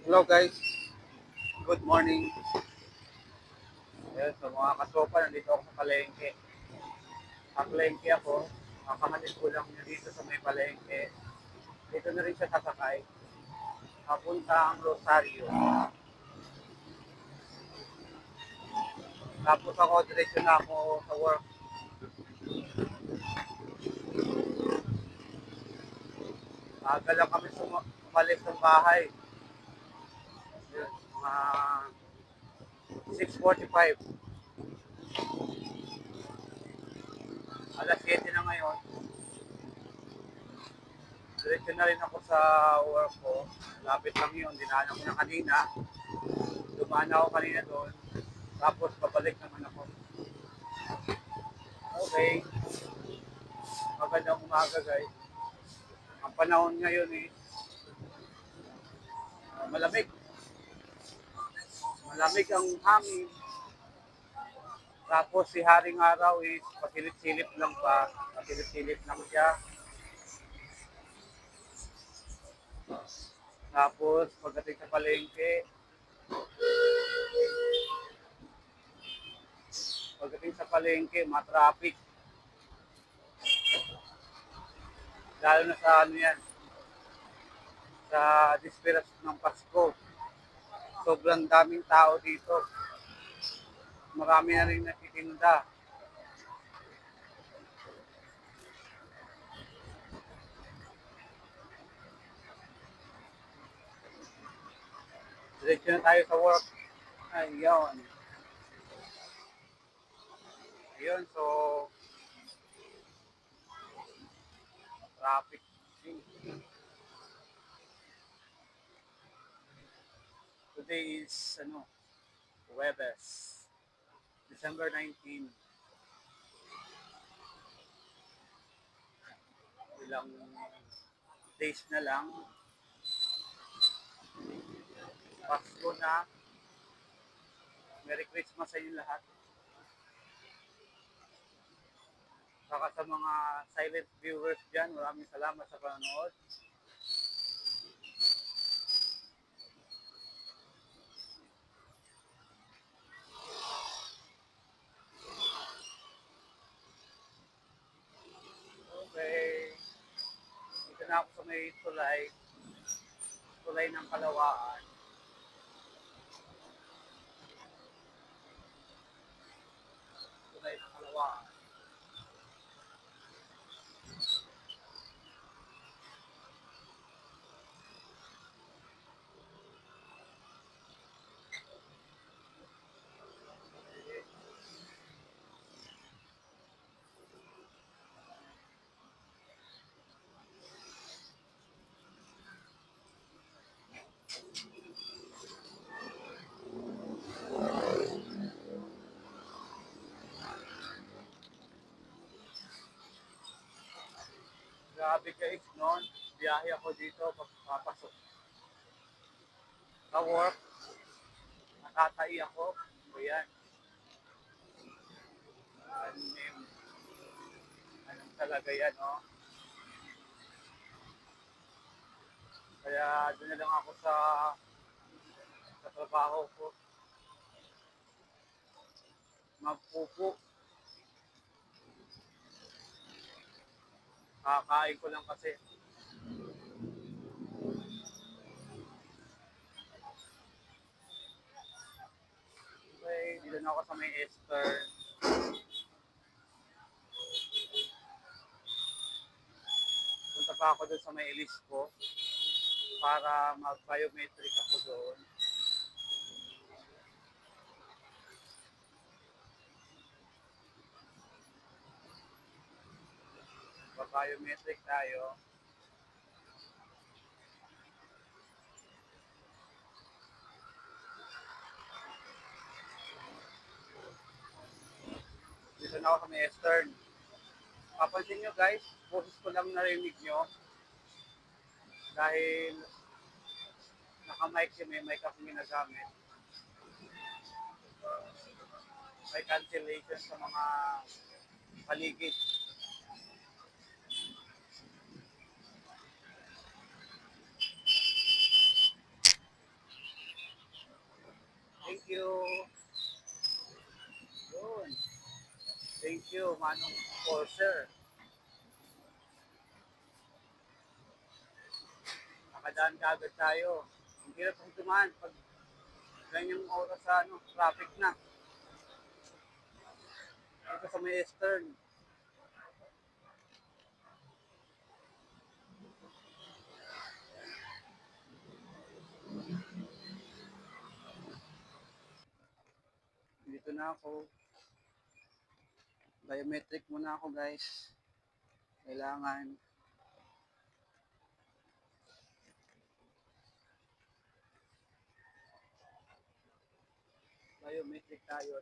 Hello guys. Good morning. Ayan, so mga katropa, nandito ako sa palengke. Sa palengke ako, kakahatid ko lang niya dito sa may palengke. Dito na rin siya sasakay. Papunta ang Rosario. Tapos ako, diretso na ako sa work. Aga lang kami sum- umalis ng bahay. Yun, mga 6.45. Alas 7 na ngayon. Diretso na rin ako sa work ko. Lapit lang yun. Dinaanan ko na kanina. Dumaan ako kanina doon. Tapos babalik naman ako. Okay. Magandang umaga guys. Ang panahon ngayon ah, malamig. Malamig ang hangin. Tapos si Haring Araw is pasilip-silip lang pa. Pasilip-silip lang siya. Tapos pagdating sa palengke, pagdating sa palengke, matraffic. Lalo na sa ano yan, sa disperas ng Pasko. Sobrang daming tao dito. Marami na rin natitinda. Diretso na tayo sa work. Ayun. Ayun, so traffic. Today is ano, Webes, December 19. Ilang days na lang. Pasko na. Merry Christmas sa inyo lahat. Saka sa mga silent viewers dyan, maraming salamat sa panonood. Okay. Dito na ako sa may tulay. Tulay ng Kalawaan. Tulay ng Kalawaan. Grabe guys, noon, biyahe ako dito pagpapasok. Sa work, nakatai ako. Ayan. Anim. Anong talaga yan, oh. Kaya doon na lang ako sa sa trabaho ko. Magpupo. Kakain ko lang kasi. Okay, dito na ako sa may Esther. Punta pa ako doon sa may Elisco para mag-biometric ako doon. Mag-biometric tayo. Dito na ako sa may Eastern. Papansin nyo guys, boses ko lang narinig nyo. Dahil naka-mic si may mic ako ginagamit. May cancellation sa mga paligid. You. Thank you, Manong Forcer. Nakadaan ka agad tayo. Ang hirap kong dumaan pag ganyang oras sa ano, traffic na. Dito sa may Eastern. Dito na ako. Biometric muna ako guys. Kailangan. Biometric tayo.